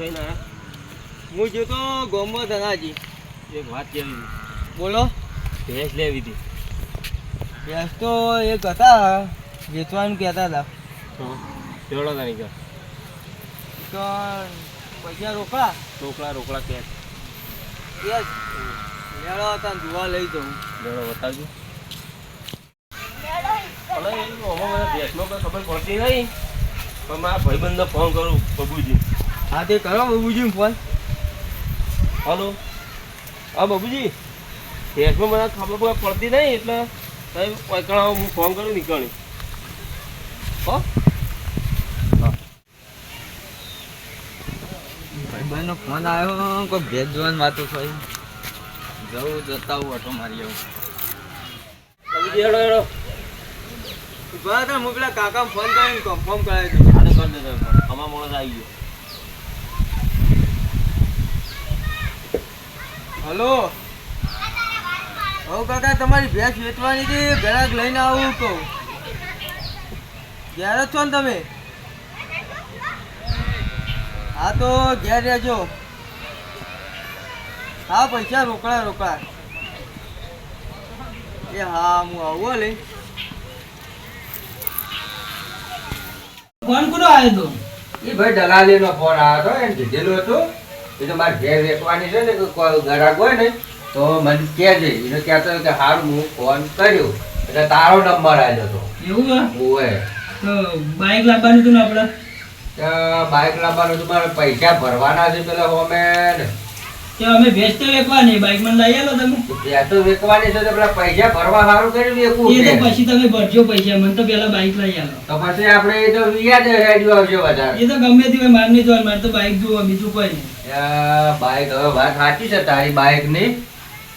થઈને ના હું જો તો ગોમો ધનાજી. એક વાત કેવી હતી? બોલો. ભેંસ લેવી હતી. ભેંસ તો એક હતા વેચવાનું કહેતા હતા. કેવડો તારી તો પૈસા રોકડા? રોકડા રોકડા કેસ કેસ લેડો હતા જોવા લઈ જઉં. જોડો બતાવજો. ભેંસનો ખબર પડતી નહીં. પણ મારા ભાઈબંધને ફોન કરું બબુજી હા તે કરો બાબુજી ફોન. હલો. હા બાબુજી. ગેસમાં મને ખબર બખબર પડતી નહીં એટલે તમે પકડાવો હું ફોન કરું નીકળી. હો? ભાઈબંધનો ફોન આવ્યો કોઈ ભેદ જોવાની વાતો થઈ. જવું જતા હું ઓટો મારી આવું. હેડો હેડો. હતા હું પેલા કાકા ફોન કરીને કન્ફર્મ કરાવી દઉં. આને કરી દેતો અમારા માણસ આવી ગયો. હલો. હવે કાકા તમારી ભેંસ વેચવાની હતી ગ્રાહક લઈને આવું તો. ઘેર જ છો ને તમે? હા તો ઘેર રહેજો. હા પૈસા રોકડા રોકડા. એ હા હું આવું હો લઈ. ફોન કોનો આવ્યો તો? એ ભાઈ દલાલીનો ફોન આવ્યો હતો એને કીધેલું હતું. એ તો મારે ઘેર વેચવાની છે ને ઘરાક હોય ને તો મને કહેજે. એને કહેતો કે હારું હું ફોન કર્યો. એટલે તારો નંબર આવ્યો હતો. એવું હોય તો બાઈક લાવવાનું હતું ને આપણે બાઇક લાવવાનું હતું મારે પૈસા ભરવાના છે પેલા હોમે ને અમે ભેજ તો વેકવાની બાઈકમાં લઈ આવો તમે. ત્યાં તો વેકવાની છે તો પેલા પૈસા ભરવા સારું કરી વેકવું એ તો પછી તમે ભરજો પૈસા મને તો પેલા બાઈક લઈ આવો તો પછી આપણે એ તો વ્યાજ હેડ્યું આવશે વધારે. એ તો ગમે તે માર નહીં જોવાનું મારે તો બાઈક જોવા બીજું કોઈ નહીં. બાઈક હવે વાત સાચી છે તારી બાઈકની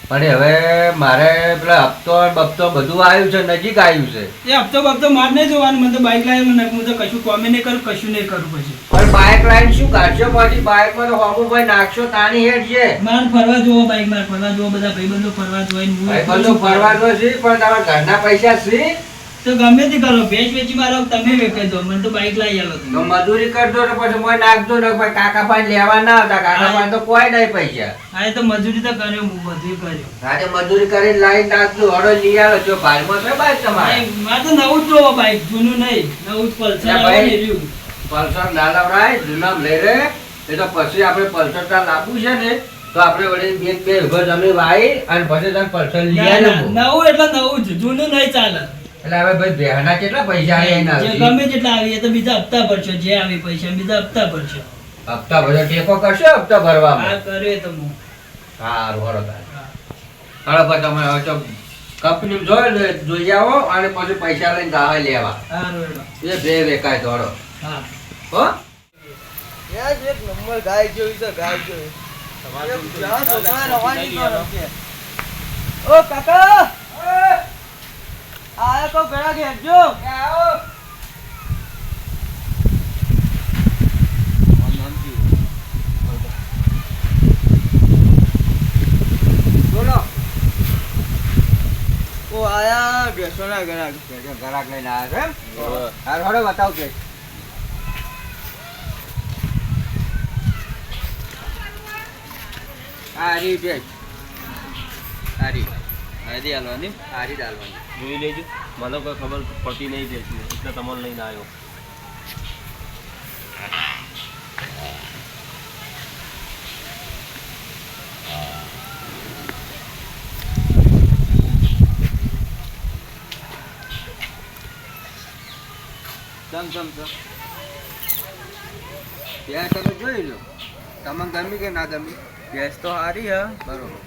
પણ હવે મારે પેલા હપ્તો બપ્તો બધું આવ્યું છે નજીક આવ્યું છે. એ હપ્તો બપ્તો માર નહીં જોવાનું મને તો બાઇક લાવી મને હું તો કશું કોમે નહીં કરું કશું નહીં કરું પછી. પણ બાઇક લાઈન શું કાઢશો પછી? બાઇકમાં હોમું ભાઈ નાખશો તાણી હેડ છે. માર ફરવા જોવો બાઈક માર ફરવા જોવો બધા ભાઈબંધો ફરવા જોઈ હું ભાઈ બધું શું છે પણ તમારા ઘરના પૈસા છે? તો ગમે તે કરો ભેજ વેચી મારો તમે વેચાઈ દો મને તો બાઈક લઈ આવો તો મજૂરી કરજો ને પછી મોય નાખજો ને ભાઈ કાકા પાસે લેવા ના આવતા કાકા પાસે તો કોઈ નહીં પૈસા. હા તો મજૂરી તો કર્યો હું બધું કર્યો. આજે મજૂરી કરી લાઈન નાખજો હડો લઈ આવો જો ભાઈમાં છે બાઈક તમારે? મારે તો નવું જ જોવો બાઈક જૂનું નહીં નવું જ પલ્સર ભાઈ. પલ્સર ના લાવરાય જૂનામ લઈ રે એ તો પછી આપણે પલ્સર તા લાવવું છે ને તો આપણે વળી બે બે ઊભો જમી વાવી અને પછી તમે પલ્સર લઈ આવ્યો નવું એટલે નવું જ જૂનું નહીં ચાલે. એટલે હવે ભાઈ બેહના કેટલા પૈસા આવે એના જે ગમે જેટલા આવી તો બીજા હપ્તા ભરશો જે આવી પૈસા બીજા હપ્તા ભરશો. હપ્તા બધો ટેકો કરશો હપ્તા આ ભરવામાં કર્યો તો હું. સારું હરો તારે. હળો તમે હવે તો કંપની જોઈ લે જોઈ આવો અને પછી પૈસા લઈને ગાવા લેવા. એ બે વેકાય તો હળો હા. હો? યાર એક નંબર ગાય જોઈ તો ગાય જોઈ એક રવાની તો ઓ કાકા! આયા તો ઘણા ઘેરજો. બોલો. ઓ આયા ભેંસોના ગરાક ગરાક લઈને આયા છે એમ? હારું હળો બતાવ કે. આરી ભેંસ. આરી. આરી હાલવાની? સારી ડાલવાની જોઈ લેજો. મને કોઈ ખબર પડતી નહીં ભેંસની એટલે તમને લઈને આવ્યો. સમ સમ સમ ભેંસ તમે જોઈ લો. તમને ગમી કે ના ગમી? ગેસ તો સારી હા. બરોબર.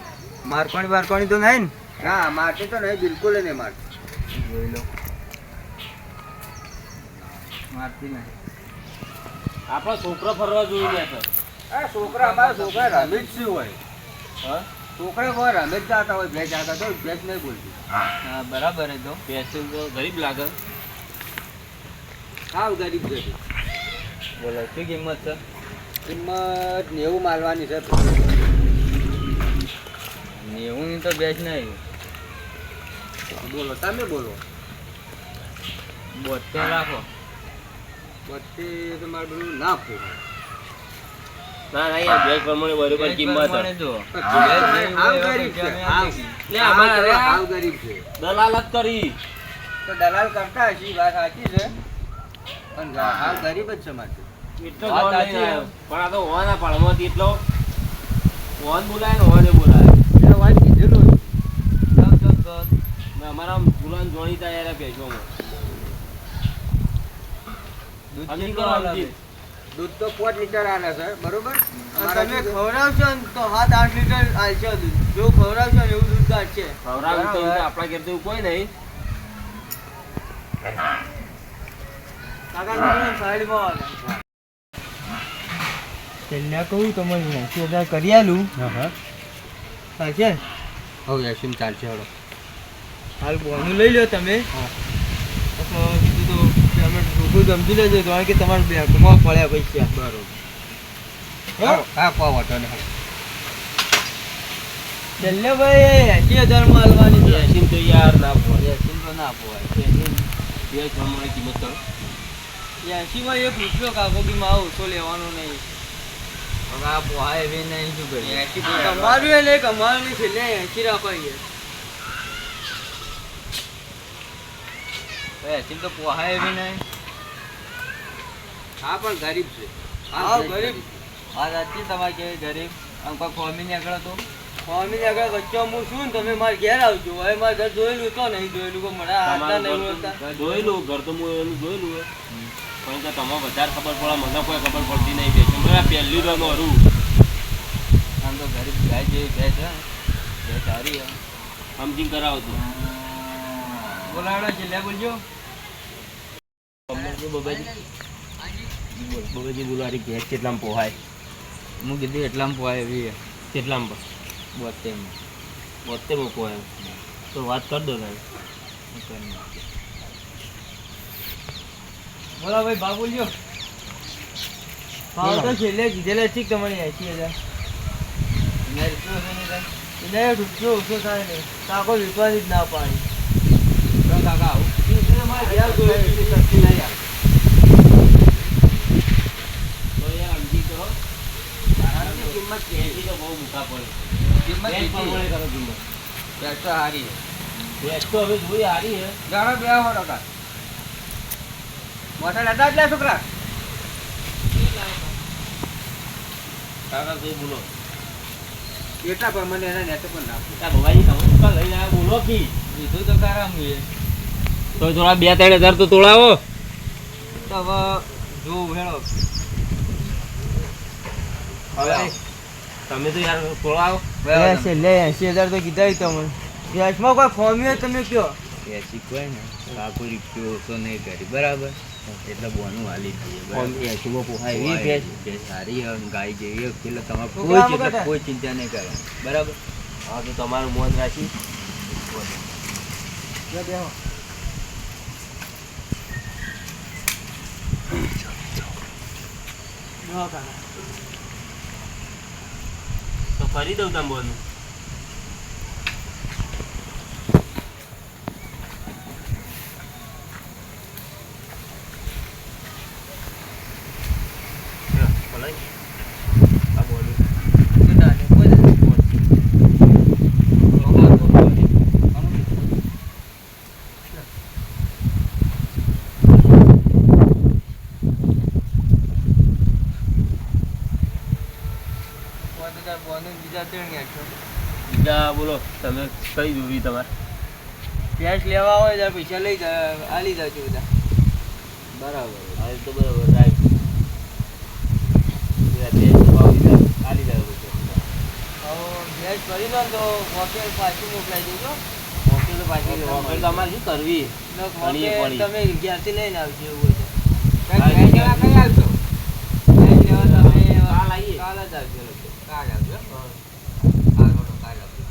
મારકોણી બારકોણી તો નહીં ને? ના મારતી તો નહીં બિલકુલ નહીં મારતી. જોઈ લો. મારતી નહીં. આપણો છોકરો ફરવા જોઈ ગયા છે આ છોકરા અમારા છોકરા રમે જ શું હોય? હા? છોકરા કોઈ રમે જ જતા હોય ભેજ જતા તો ભેજ નહીં બોલતી. હા બરાબર એ તો. ભેજ તો ગરીબ લાગે. હાવ ગરીબ છે બોલો શું કિંમત છે? કિંમત નેવું માલવાની છે. નેવું ની તો બેચ નહીં. બોલો તમે બોલો. બોતેર રાખો. બોતેર તમારે બધું ના યાર ભેજ પ્રમાણે બરોબર કિંમત કરી. તો દલાલ કરતા હશે, વાત સાચી છે. પણ હાવ ગરીબ જ છે મારે એટલો. પણ આ તો ઓના પાડમાંથી એટલો ઓન બોલાય ને ઓને બોલાય. એટલે વાત કીધેલું અમારા આમ જોણી તૈયાર યાર દૂધ તો પાંચ લીટર આલે છે બરોબર? તમે ખવડાવશો ને તો સાત આઠ લીટર આવશે દૂધ. જો ખવડાવશો ને એવું દૂધ કાઢશે ખવડાવ્યું તો. આપણા ઘેર તો કોઈ નહીં. આવો. કહું તમને એસી હજાર કરી આલું. ચાલશે? ને? હવે યશિમ ચાલશે હળો. હાલ બોનું લઈ લો તમે. બીજું તો પેમેન્ટ સમજી લેજો કારણ કે તમારા બેંકમાં પડ્યા પૈસા. બરોબર. હા? હા કહો છેલ્લે ભાઈ એસી હજારમાં તો યાર ના યશિમ તો ના પોવાય ભેજ પ્રમાણે કિંમત કરો. એસીમાં એક રૂપિયો કાકો બી માં ઓછો લેવાનો નહીં. હવે આ પોહાય એવી નહીં શું કરીએ? તમારું એ નહીં અમારું છેલ્લે એસી રાખો યાર તો પોહાય એવી નહીં? હા પણ ગરીબ છે. હા ગરીબ. હા સાચી તમારે કેવી ગરીબ. આમ કોઈ ફોમી નીકળે તો સ્વામી આગળ વચ્ચે હું છું ને તમે મારે ઘેર આવજો. હવે મારે ઘર જોયેલું તો નહીં જોયેલું કે મને આટલા નહીં તો જોયેલું ઘર તો હું એનું જોયેલું હોય પણ કે તમે વધારે ખબર પડે મને કોઈ ખબર પડતી નહીં ભેજ મેં પહેલી તો મારું. આમ તો ગરીબ ગાય જેવી બે છે બે સારી છે સમજીને કરાવો તું. બોલાવડો છેલ્લે બોલજો. બબાજી બોલવારી ભેજ કેટલામાં પોહાય? હું કીધું એટલામાં પોહાય એવી કેટલામાં બોતેરમાં. બોતેરમાં પોહાય તો વાત કર દો ને બોલા ભાઈ ભાવ બોલજો. ભાવ તો છેલ્લે કીધેલા ઠીક તમારી એસી હજાર? એને રૂપિયો ઓછો થાય નહીં કાકો વિશ્વાસ જ ના પાડી. મોટા દાદા જ લે છોકરા બોલો એટલા પર મને એના નેટ પણ નાખું ભવાજી તમે લઈને આવ્યા બોલો કી. લીધું તો કારા હું એ તો થોડા બે ત્રણ હજાર તો તોડાવો. તો હવે જોવું હેળો હવે તમે તો યાર તોડાવો. લે, એસી હજાર તો કીધા તમને. કોઈ ફોર્મ તમે કયો? એસી કોઈ ને કાકો રૂપિયો ઓછો નહીં કરી બરાબર. એટલે બોનું હાલી દઈએ એસીમાં પોહાય એવી ભેંસ સારી ગાય જેવી એટલે તમારે કોઈ ચિંતા કોઈ ચિંતા નહીં કરે બરાબર. હા તો તમારું મોન રાખી બેહો. બેહો કાકા. તો ફરી દઉં તમે બોનું કેટલા ને? કોઈ નથી. પાંચ હજાર બોનું બીજા ત્રણ ગયા છો. બીજા બોલો તમે કઈ જોવી તમારે. કેશ લેવા હોય ત્યારે પૈસા લઈ જાય આલી જજો બધા. બરાબર. હા તો બરાબર રાઈટ ખાલી જાય ભેંસ ભરી લો તો વોકેલ પાછી મોકલાઈ દેજો ઓકે પાછી ઓકે તો શું કરવી. તમે ઘેરથી લઈને આવજો એવું હોય કાલ આવીએ. કાલ જ આવજો કાલ આવજો હા. કાલ વળો, કાલ આવજો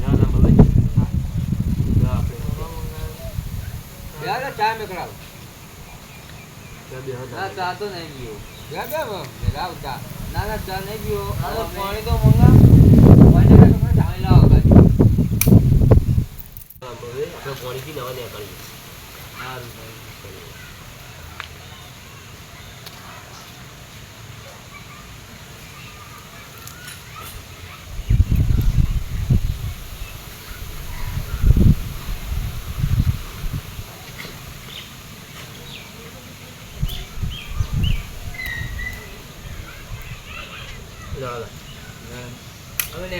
ના ના બાબાજી તો આપણે યાર ચા મેકડાવ. તો. ના ચા તો નહીં પીવો યાર બે મેકડાવ ચા. ના ના ચા નહીં પીવો તો પાણી તો મંગાવ પાણી ના છોકરા ચાવી લાવો આપણે પાણીથી નવા નીકળીએ સારું.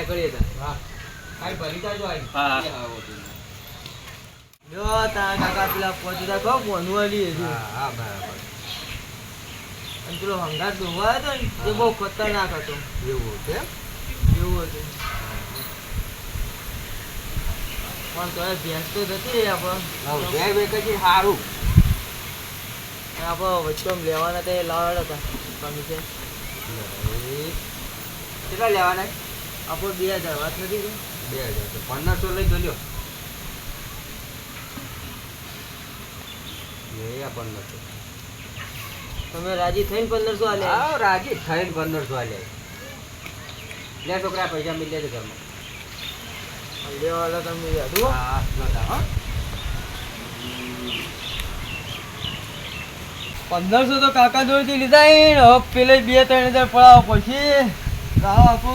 સારું. નીકળીએ હા. કાંઈ ભરી જાજો આઈ. હા એ હા આવો તમે. જો તારા કાકા પેલા પહોંચી રાખો બોનું આલી હા હા બરાબર. અને પેલો હંગાત ધોવા હતો ને બહુ ખતરનાક હતો. એવું છે એવું હતું. પણ તો ભેંસ તો જતી રહી આપણે. બે સારું આપણે વચ્ચે લેવાના તે લાવેલા હતા. કમિશન કેટલા લેવાના? આપણે બે હજાર વાત નથી કરી? બે હજાર તો પંદરસો લઈ જો લ્યો. પંદરસો તમે રાજી થઈને પંદરસો આલે. આવ રાજી થઈને પંદરસો આલે. લે છોકરા પૈસા મિલે છે ઘરમાં. લેવાલા તમે યાદું હા હા પંદરસો તો કાકા જોડેથી લીધા હે હવે પેલે બે ત્રણ હજાર પડાવો પછી ગાવ આપો.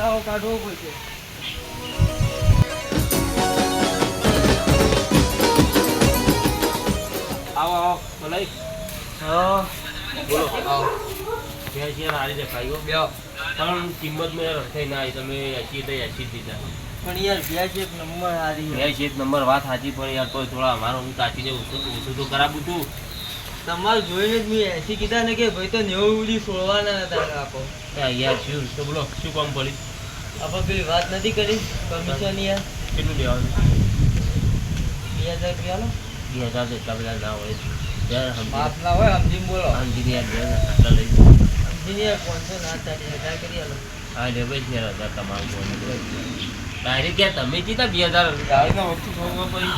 હારો કાઢવો પડશે. આવો આવો ભલાઈ. હા. બોલો. આવો. બે હજાર હારી દેખાયો બે. પણ કિંમત મેં રખાઈ ના આવી. તમે એસી તો એસી દીધા પણ યાર વ્યાજ એક નંબર હારી. છે. એક નંબર વાત સાચી પણ યાર તોય થોડા અમારો હું કાચીને ઓછું તો ઓછું તો કરાવું છું. તમારે જોઈને જ મેં એસી કીધા ને કે ભાઈ તો નેવું ઉડી છોડવાના હતા આપો. યાર શું? તો બોલો શું કામ પડી? આપણે પેલી વાત નથી કરી. કમિશન યાર. કેટલું લેવાનું? બે હજાર રૂપિયા લો બે હજાર તો એટલા બધા ના હોય. યાર વાત ના હોય સમજી બોલો. સમજીને યાર બે હજાર લઈ સમજીને યાર પાંચસો ના ચાલી હજાર કરી આલો. હા લે ભાઈ યાર હજાર તમારું ડાયરેક્ટ યાર તમે કીધા બે હજાર. ડાયરેક્ટ વસ્તુ થવું પડી.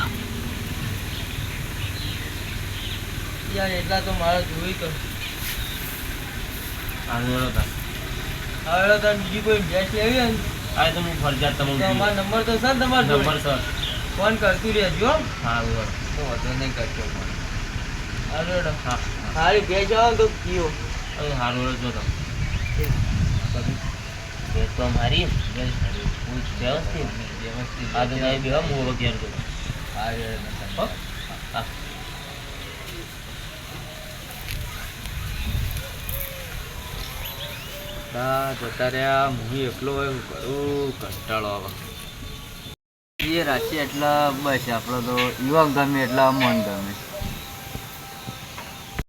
યાર એટલા તો મારે જોઈ કર. હતા હવે તાર બીજી કોઈ ભેંસ લેવી હોય ને? આ તો હું ફરજિયાત તમને તમારો નંબર તો સર તમારો નંબર સર ફોન કરતું રહેજો હો. હા બરાબર તો વધુ નહીં કરજો ફોન હાલો હા હારી ભેંસ આવે તો કીઓ. હવે સારું જો તમે બે તો મારી. વ્યવસ્થિત. વ્યવસ્થિત. આ તો નહીં બે હું વગેરે હા? હો? ના જતા રહ્યા હું એકલો હોય હું કરું, કંટાળો આવે. એ રાશિ એટલા બસ, આપણો તો યુવા ગમે એટલા મન ગમે.